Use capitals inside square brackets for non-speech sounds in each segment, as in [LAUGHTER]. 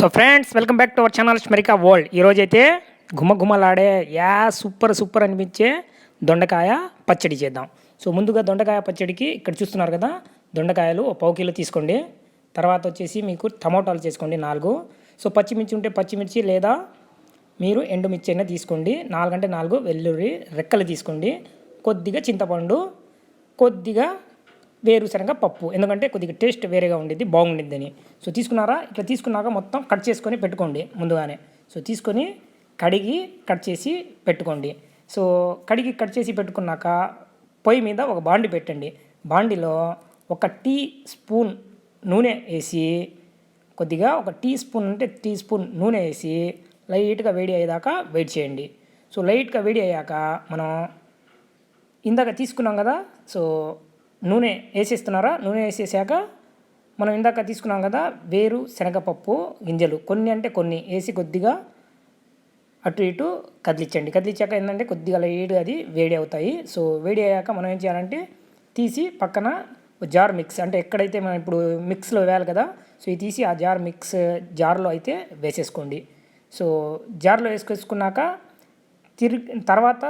So friends welcome back to our channel స్మెరికా world ఈరోజైతే అయితే yeah super super అనిపించే దొండకాయ పచ్చడి చేద్దాం. సో ముందుగా దొండకాయ పచ్చడికి ఇక్కడ చూస్తున్నారు కదా దొండకాయలు ఒక పావు కిలో తీసుకోండి. తర్వాత వచ్చేసి మీకు టమోటాలు చేసుకోండి నాలుగు. సో పచ్చిమిర్చి ఉంటే పచ్చిమిర్చి లేదా మీరు ఎండుమిర్చి అయినా తీసుకోండి. నాలుగంటే నాలుగు వెల్లుల్లి రెక్కలు తీసుకోండి. కొద్దిగా చింతపండు కొద్దిగా వేరుశనగ పప్పు. ఎందుకంటే కొద్దిగా టేస్ట్ వేరేగా ఉండిద్ది బాగుండిద్దని. సో తీసుకున్నారా? ఇట్లా తీసుకున్నాక మొత్తం కట్ చేసుకొని పెట్టుకోండి ముందుగానే. సో తీసుకొని కడిగి కట్ చేసి పెట్టుకోండి. సో కడిగి కట్ చేసి పెట్టుకున్నాక పొయ్యి మీద ఒక బాండి పెట్టండి. బాండిలో ఒక టీ స్పూన్ నూనె వేసి కొద్దిగా ఒక టీ స్పూన్ అంటే టీ స్పూన్ నూనె వేసి లైట్గా వేడి అయ్యేదాకా వెయిట్ చేయండి. సో లైట్గా వేడి అయ్యాక మనం ఇందాక తీసుకున్నాం కదా సో నూనె వేసేస్తున్నారా? నూనె వేసేసాక మనం ఇందాక తీసుకున్నాం కదా వేరు శనగపప్పు గింజలు. కొన్ని అంటే కొన్ని. వేసి కొద్దిగా అటు ఇటు కదిలించండి. కదిలించాక ఏంటంటే కొద్దిగా లైట్గా అది వేడి అవుతాయి. సో వేడి అయ్యాక మనం ఏం చేయాలంటే తీసి పక్కన జార్ మిక్స్ అంటే ఎక్కడైతే మనం ఇప్పుడు మిక్స్లో వేయాలి కదా సో ఇది తీసి ఆ జార్ మిక్స్ జార్లో అయితే వేసేసుకోండి. సో జార్లో వేసుకొచ్చుకున్నాక తిరిగి తర్వాత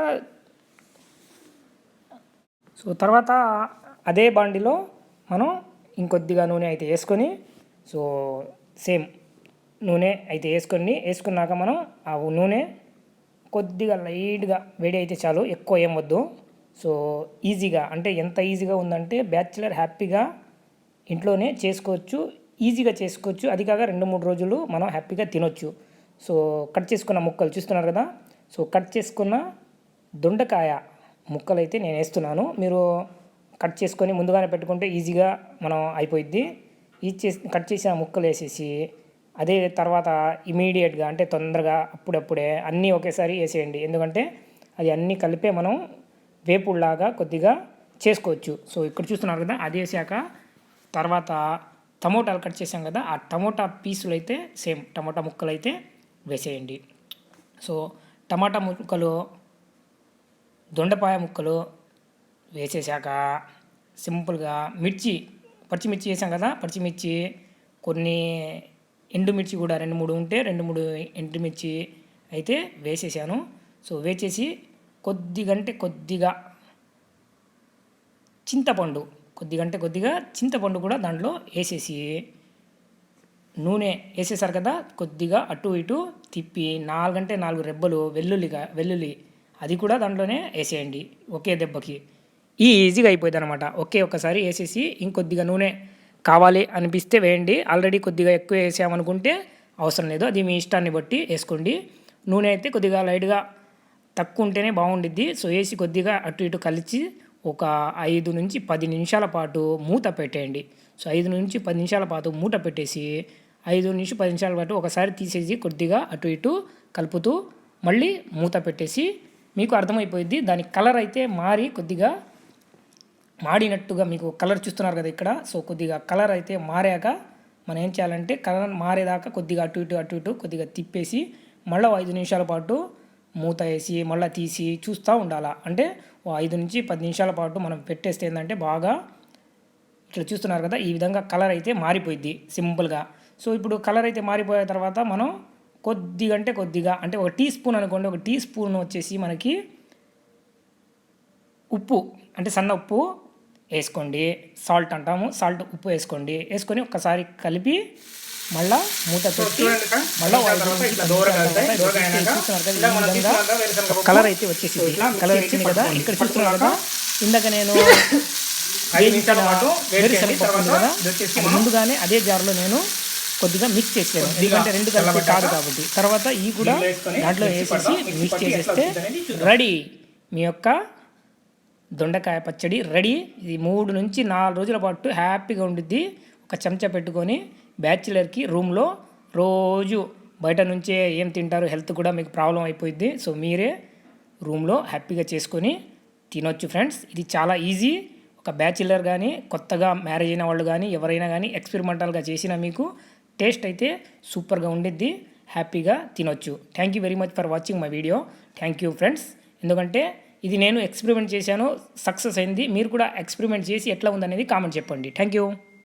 సో తర్వాత అదే బాండిలో మనం ఇంకొద్దిగా నూనె అయితే వేసుకొని సో సేమ్ నూనె అయితే వేసుకొని వేసుకున్నాక మనం ఆ నూనె కొద్దిగా లైట్గా వేడి అయితే చాలు ఎక్కువ ఏం వద్దు. సో ఈజీగా అంటే ఎంత ఈజీగా ఉందంటే బ్యాచులర్ హ్యాపీగా ఇంట్లోనే చేసుకోవచ్చు ఈజీగా చేసుకోవచ్చు. అది కాక రెండు మూడు రోజులు మనం హ్యాపీగా తినొచ్చు. సో కట్ చేసుకున్న ముక్కలు చూస్తున్నారు కదా? సో కట్ చేసుకున్న దొండకాయ ముక్కలు అయితే నేను వేస్తున్నాను. మీరు కట్ చేసుకొని ముందుగానే పెట్టుకుంటే ఈజీగా మనం అయిపోయిద్ది. ఈ చేసి కట్ చేసిన ముక్కలు వేసేసి అదే తర్వాత ఇమీడియట్గా అంటే తొందరగా అప్పుడప్పుడే అన్నీ ఒకేసారి వేసేయండి. ఎందుకంటే అది అన్నీ కలిపే మనం వేపుడులాగా కొద్దిగా చేసుకోవచ్చు. సో ఇక్కడ చూస్తున్నారు కదా అది వేసాక తర్వాత టమోటాలు కట్ చేసాం కదా ఆ టమోటా పీసులు అయితే సేమ్ టమోటా ముక్కలు అయితే వేసేయండి. సో టమాటా ముక్కలు దొండపాయ ముక్కలు వేసేసాక సింపుల్గా మిర్చి పచ్చిమిర్చి వేసాం కదా పచ్చిమిర్చి కొన్ని ఎండుమిర్చి కూడా రెండు మూడు ఉంటే రెండు మూడు ఎండుమిర్చి అయితే వేసేసాను. సో వేసేసి కొద్దిగంటే కొద్దిగా చింతపండు కొద్దిగంటే కొద్దిగా చింతపండు కూడా దాంట్లో వేసేసి నూనె వేసేసారు కదా కొద్దిగా అటు ఇటు తిప్పి నాలుగంటే నాలుగు రెబ్బలు వెల్లుల్లిగా వెల్లుల్లి అది కూడా దాంట్లోనే వేసేయండి ఒకే దెబ్బకి. ఈ ఈజీగా అయిపోయింది అనమాట ఒకే ఒకసారి వేసేసి ఇంకొద్దిగా నూనె కావాలి అనిపిస్తే వేయండి. ఆల్రెడీ కొద్దిగా ఎక్కువ వేసామనుకుంటే అవసరం లేదు. అది మీ ఇష్టాన్ని బట్టి వేసుకోండి. నూనె అయితే కొద్దిగా లైట్గా తక్కువ ఉంటేనే బాగుండిద్ది. సో వేసి కొద్దిగా అటు ఇటు కలిసి ఒక ఐదు నుంచి పది నిమిషాల పాటు మూత పెట్టేయండి. సో ఐదు నుంచి పది నిమిషాల పాటు మూట పెట్టేసి ఐదు నుంచి పది నిమిషాల పాటు ఒకసారి తీసేసి కొద్దిగా అటు ఇటు కలుపుతూ మళ్ళీ మూత పెట్టేసి మీకు అర్థమైపోయింది దాని కలర్ అయితే మారి కొద్దిగా మాడినట్టుగా మీకు కలర్ చూస్తున్నారు కదా ఇక్కడ. సో కొద్దిగా కలర్ అయితే మారాక మనం ఏం చేయాలంటే కలర్ మారేదాకా కొద్దిగా అటు ఇటు అటు ఇటు కొద్దిగా తిప్పేసి మళ్ళీ ఐదు నిమిషాల పాటు మూత వేసి మళ్ళీ తీసి చూస్తూ ఉండాలా. అంటే ఓ ఐదు నుంచి పది నిమిషాల పాటు మనం పెట్టేస్తే ఏంటంటే బాగా ఇట్లా చూస్తున్నారు కదా ఈ విధంగా కలర్ అయితే మారిపోయింది సింపుల్గా. సో ఇప్పుడు కలర్ అయితే మారిపోయిన తర్వాత మనం కొద్దిగా అంటే కొద్దిగా అంటే ఒక టీ స్పూన్ అనుకోండి ఒక టీ స్పూన్ వచ్చేసి మనకి ఉప్పు అంటే సన్న ఉప్పు వేసుకోండి. సాల్ట్ అంటాము. సాల్ట్ ఉప్పు వేసుకోండి. వేసుకొని ఒక్కసారి కలిపి మళ్ళా మూత పెట్టి మళ్ళీ కలర్ అయితే వచ్చేసింది. కలర్ వచ్చింది కదా ఇక్కడ చూస్తున్నారు కదా. ఇందాక నేను [LAUGHS] ముందుగానే అదే జార్లో నేను కొద్దిగా మిక్స్ చేసాను ఎందుకంటే రెండు కలిపి కాదు కాబట్టి. తర్వాత ఈ కూడా దాంట్లో వేసేసి మిక్స్ చేసేస్తే రెడీ. మీ యొక్క దొండకాయ పచ్చడి రెడీ. ఇది మూడు నుంచి నాలుగు రోజుల పాటు హ్యాపీగా ఉండిద్ది. ఒక చెంచా పెట్టుకొని బ్యాచిలర్కి రూమ్లో రోజు బయట నుంచే ఏం తింటారు హెల్త్ కూడా మీకు ప్రాబ్లం అయిపోయింది సో మీరే రూమ్లో హ్యాపీగా చేసుకొని తినొచ్చు ఫ్రెండ్స్. ఇది చాలా ఈజీ. ఒక బ్యాచిలర్ కానీ కొత్తగా మ్యారేజ్ అయిన వాళ్ళు కానీ ఎవరైనా కానీ ఎక్స్పెరిమెంటల్గా చేసినా మీకు టేస్ట్ అయితే సూపర్గా ఉండిద్ది. హ్యాపీగా తినొచ్చు. Thank you very much for watching my video. Thank you friends. ఎందుకంటే ఇది నేను ఎక్స్పెరిమెంట్ చేశాను సక్సెస్ అయింది. మీరు కూడా ఎక్స్పెరిమెంట్ చేసి ఎట్లా ఉందనేది కామెంట్ చెప్పండి. Thank you